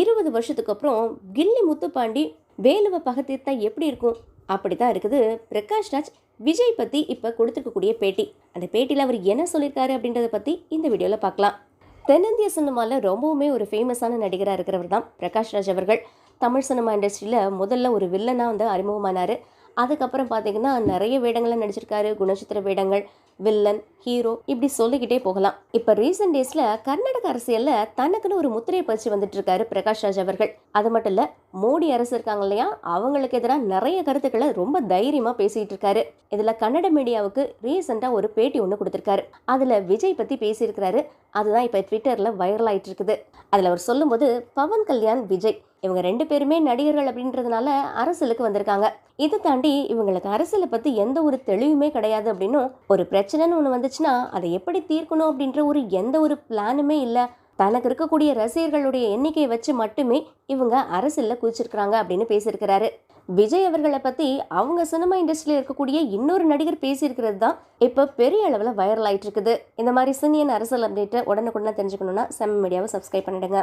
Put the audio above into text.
இருபது வருஷத்துக்கு அப்புறம் கில்லி முத்துப்பாண்டி வேலுவை பகத்தீர்த்தா எப்படி இருக்கும்? அப்படி தான் இருக்குது பிரகாஷ் ராஜ் விஜய் பற்றி இப்போ கொடுத்துருக்கக்கூடிய பேட்டி. அந்த பேட்டியில் அவர் என்ன சொல்லியிருக்காரு அப்படின்றத பற்றி இந்த வீடியோவில் பார்க்கலாம். தென்னிந்திய சினிமாவில் ரொம்பவுமே ஒரு ஃபேமஸான நடிகராக இருக்கிறவர் தான் பிரகாஷ் ராஜ் அவர்கள். தமிழ் சினிமா இண்டஸ்ட்ரியில் முதல்ல ஒரு வில்லனாக வந்து அறிமுகமானார். அதுக்கப்புறம் பார்த்தீங்கன்னா நிறைய வேடங்களில் நடிச்சிருக்காரு. குணச்சித்திர வேடங்கள் வில்லன் ஹீரோ இப்படி சொல்லிக்கிட்டே போகலாம். இப்போ ரீசெண்ட் டேஸில் கர்நாடக அரசியலில் தனக்குன்னு ஒரு முத்திரையை பறிச்சு வந்துட்டு இருக்காரு பிரகாஷ் ராஜ் அவர்கள். அது மட்டும் இல்லை மோடி அரசு இருக்காங்க இல்லையா? அவங்களுக்கு எதிராக நிறைய கருத்துக்களை ரொம்ப தைரியமாக பேசிக்கிட்டு இருக்காரு இதில் கன்னட மீடியாவுக்கு ரீசெண்டாக ஒரு பேட்டி ஒன்று கொடுத்துருக்காரு. அதில் விஜய் பற்றி பேசியிருக்கிறாரு. அதுதான் இப்போ ட்விட்டரில் வைரல் ஆகிட்டு இருக்குது அதில் அவர் சொல்லும்போது பவன் கல்யாண் விஜய் இவங்க ரெண்டு பேருமே நடிகர்கள் அப்படின்றதுனால அரசியலுக்கு வந்திருக்காங்க. இதை தாண்டி இவங்களுக்கு அரசியலை பற்றி எந்த ஒரு தெளிவுமே கிடையாது அப்படின்னும் ஒரு பிரச்சனைன்னு ஒன்று வந்துச்சுன்னா அதை எப்படி தீர்க்கணும் அப்படின்ற ஒரு எந்த ஒரு பிளானுமே இல்லை. தனக்கு இருக்கக்கூடிய ரசிகர்களுடைய எண்ணிக்கையை வச்சு மட்டுமே இவங்க அரசியலில் குதிச்சிருக்கிறாங்க அப்படின்னு பேசியிருக்கிறாரு. விஜய் அவர்களை பற்றி அவங்க சினிமா இண்டஸ்ட்ரியில் இருக்கக்கூடிய இன்னொரு நடிகர் பேசியிருக்கிறது தான் இப்போ பெரிய அளவில் வைரல் ஆயிட்டு இருக்குது. இந்த மாதிரி சினியன் அரசியல் அப்டேட்டை உடனுக்குடனே தெரிஞ்சுக்கணுன்னா செம் மீடியாவை சப்ஸ்கிரைப் பண்ணிடுங்க.